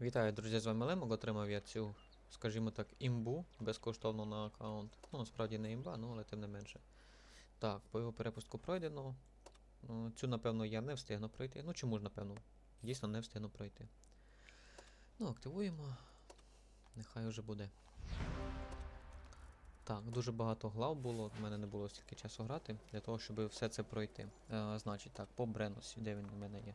Вітаю, друзі, з вами Лемок. Отримав я цю, скажімо так, імбу безкоштовно на аккаунт. Ну, насправді не імба, ну але тим не менше. Так, по його перепустку пройдено. Ну, Цю, напевно, я не встигну пройти. Ну чому ж, напевно, дійсно не встигну пройти. Ну, активуємо. Нехай уже буде. Так, дуже багато глав було, в мене не було стільки часу грати для того, щоб все це пройти. Е, значить, так, по Бренусі, де він у мене є?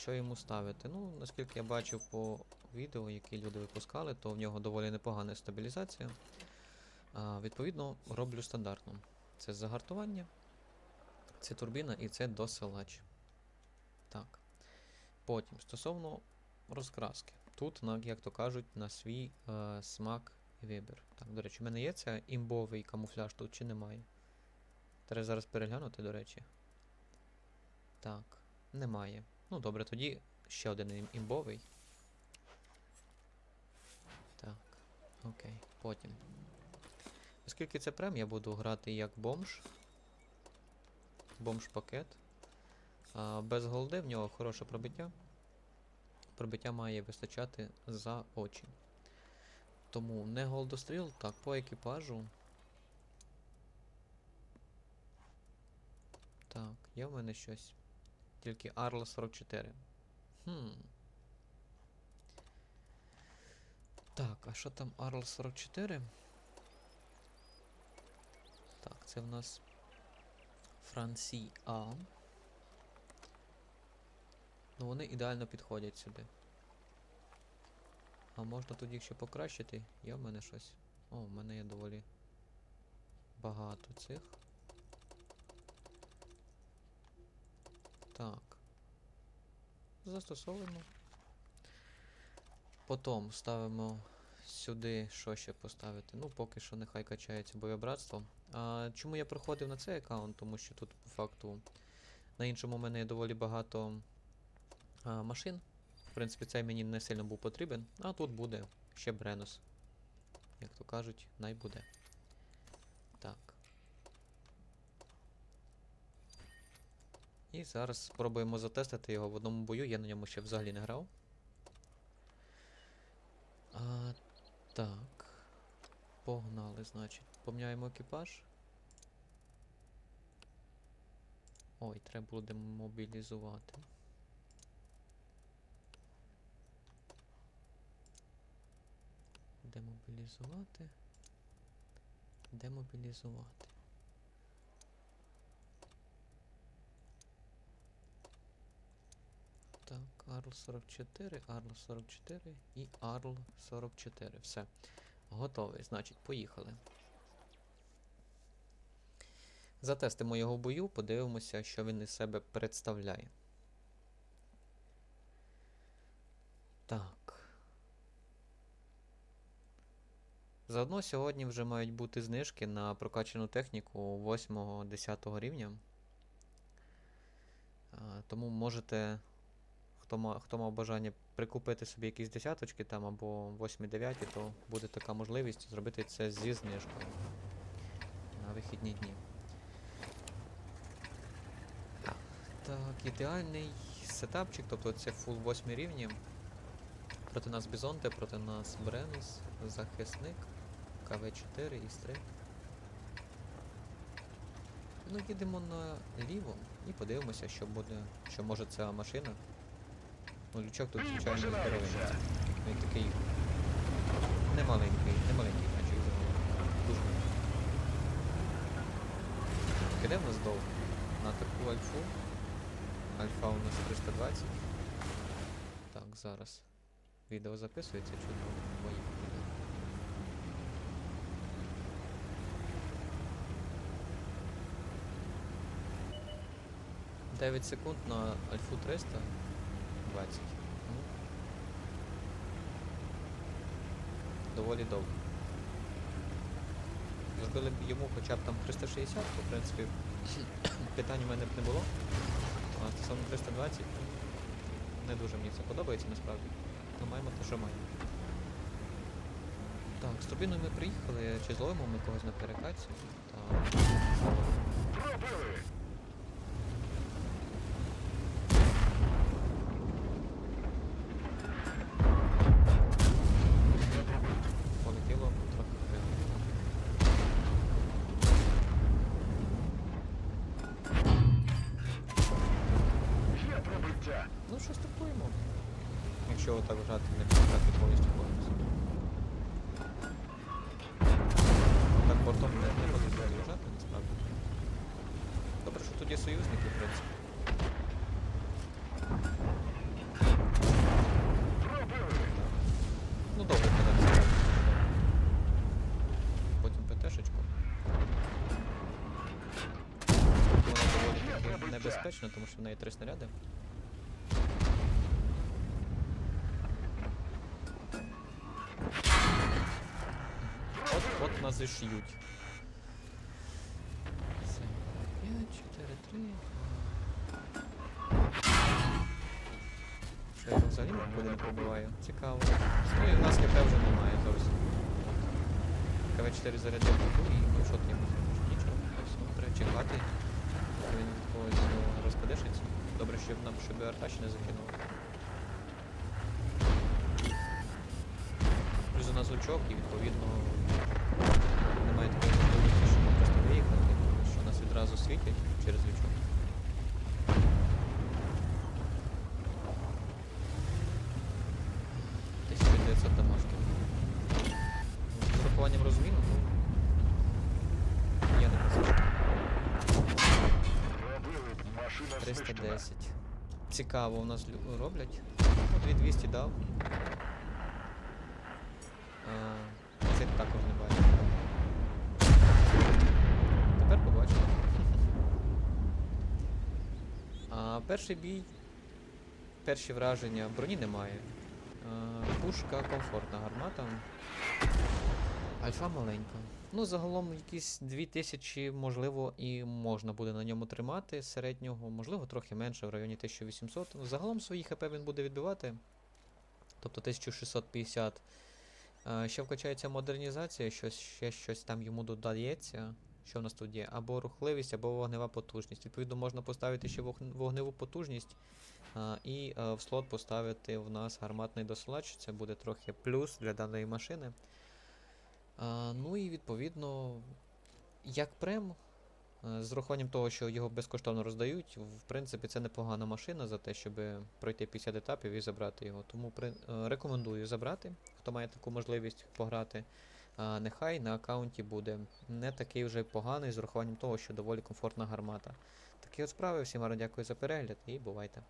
Що йому ставити? Ну, наскільки я бачив по відео, які люди випускали, то в нього доволі непогана стабілізація. А, відповідно, роблю стандартно. Це загартування, це турбіна і це досилач. Так. Потім, стосовно розкраски. Тут, як то кажуть, на свій е, смак і вибір. Так, до речі, у мене є це імбовий камуфляж тут чи немає? Треба зараз переглянути, до речі. Так, немає. Ну добре, тоді ще один імбовий. Так, окей, потім. Оскільки це прем, я буду грати як бомж. Бомж-пакет. Без голди в нього хороше пробиття. Пробиття має вистачати за очі. Тому не голдостріл, так, по екіпажу. Так, є в мене щось. Тільки Арла 44. Хм. Так, а що там Арл 44? Так, це в нас Франсі А. Ну вони ідеально підходять сюди. А можна тут їх ще покращити? Є в мене щось. О, в мене є доволі багато цих. Так. Застосовуємо. Потім ставимо сюди, що ще поставити. Ну, поки що нехай качається боєбратство. А, чому я проходив на цей аккаунт? Тому що тут, по факту, на іншому у мене є доволі багато а, машин. В принципі, цей мені не сильно був потрібен, а тут буде ще Бренус. Як то кажуть, най буде. Так. І зараз спробуємо затестити його в одному бою. Я на ньому ще взагалі не грав. А, так. Погнали, значить. Поміняємо екіпаж. Ой, треба буде мобілізувати. Демобілізувати. Демобілізувати. Арл 44, Арл 44 і Арл 44. Все. Готовий. Значить, поїхали. Затестимо його в бою, подивимося, що він із себе представляє. Так. Заодно сьогодні вже мають бути знижки на прокачану техніку 8-10 рівня. Тому можете хто, хто мав бажання прикупити собі якісь десяточки там або 8-9, то буде така можливість зробити це зі знижкою на вихідні дні. Так, ісідеальний сетапчик, тобто це фул 8 рівні. Проти нас Бізонте, проти нас Бренус, захисник, КВ4 і стрик. Ну, їдемо наліво і подивимося, що буде, що може ця машина. Ну, лючок тут, звичайно, здоровий. Він такий немаленький, немаленький загалом. Дуже маленький. Іде в нас довго? На таку альфу. Альфа у нас 320. Так, зараз. Відео записується чудово. Мої. Дев'ять секунд на альфу 300. 20. Ну, доволі довго. Зробили б йому хоча б там 360, то в принципі питань у мене б не було. А стосовно 320, ну, не дуже мені це подобається насправді. Ну маємо те, що маємо. Так, з турбіною ми приїхали, чи зловимо ми когось на перекатці? Так. Якщо отак грати, не грати повністю повністю. Так бортом не, не потрібно виїжджати, насправді. Добре, що тут є союзники, в принципі. Ну добре, не Потім ПТшечку. Вона доволі таки небезпечна, тому що в неї три снаряди. Шиють. Все. 5, 4, 3. Що я взагалі нікуди не пробиваю? Цікаво. Ну і нас КП вже немає зовсім. КВ-4 зарядив і ну що ти? Нічого. Треба чекати. Він когось ну, розкадешиться. Добре, щоб нам щоб артач не закинув. Плюс у нас лучок і відповідно немає такої можливості, щоб ми просто виїхати, тому що нас відразу світять через лючок. Тисяча 900. З урахуванням розміну, ну. 310. Цікаво, у нас роблять. Ну, 2200 дав. А, Це також не бачу. Тепер. А перший бій. Перші враження броні немає. А, пушка комфортна гармата. Альфа маленька. Ну, загалом якісь 2000, можливо, і можна буде на ньому тримати середнього, можливо, трохи менше, в районі 1800. Ну, Загалом свої ХП він буде відбивати. Тобто 1650. Е, Ще вкачається модернізація, щось, ще щось там йому додається. Що в нас тут є? Або рухливість, або вогнева потужність. Відповідно, можна поставити ще вогневу потужність. а, і е, в слот поставити в нас гарматний досилач. Це буде трохи плюс для даної машини. А, ну і відповідно, як прем, е, з урахуванням того, що його безкоштовно роздають, в принципі, це непогана машина за те, щоб пройти 50 етапів і забрати його. Тому при, е, рекомендую забрати, хто має таку можливість пограти. Нехай на аккаунті буде не такий вже поганий, з урахуванням того, що доволі комфортна гармата. Такі от справи. Всім дякую за перегляд і бувайте.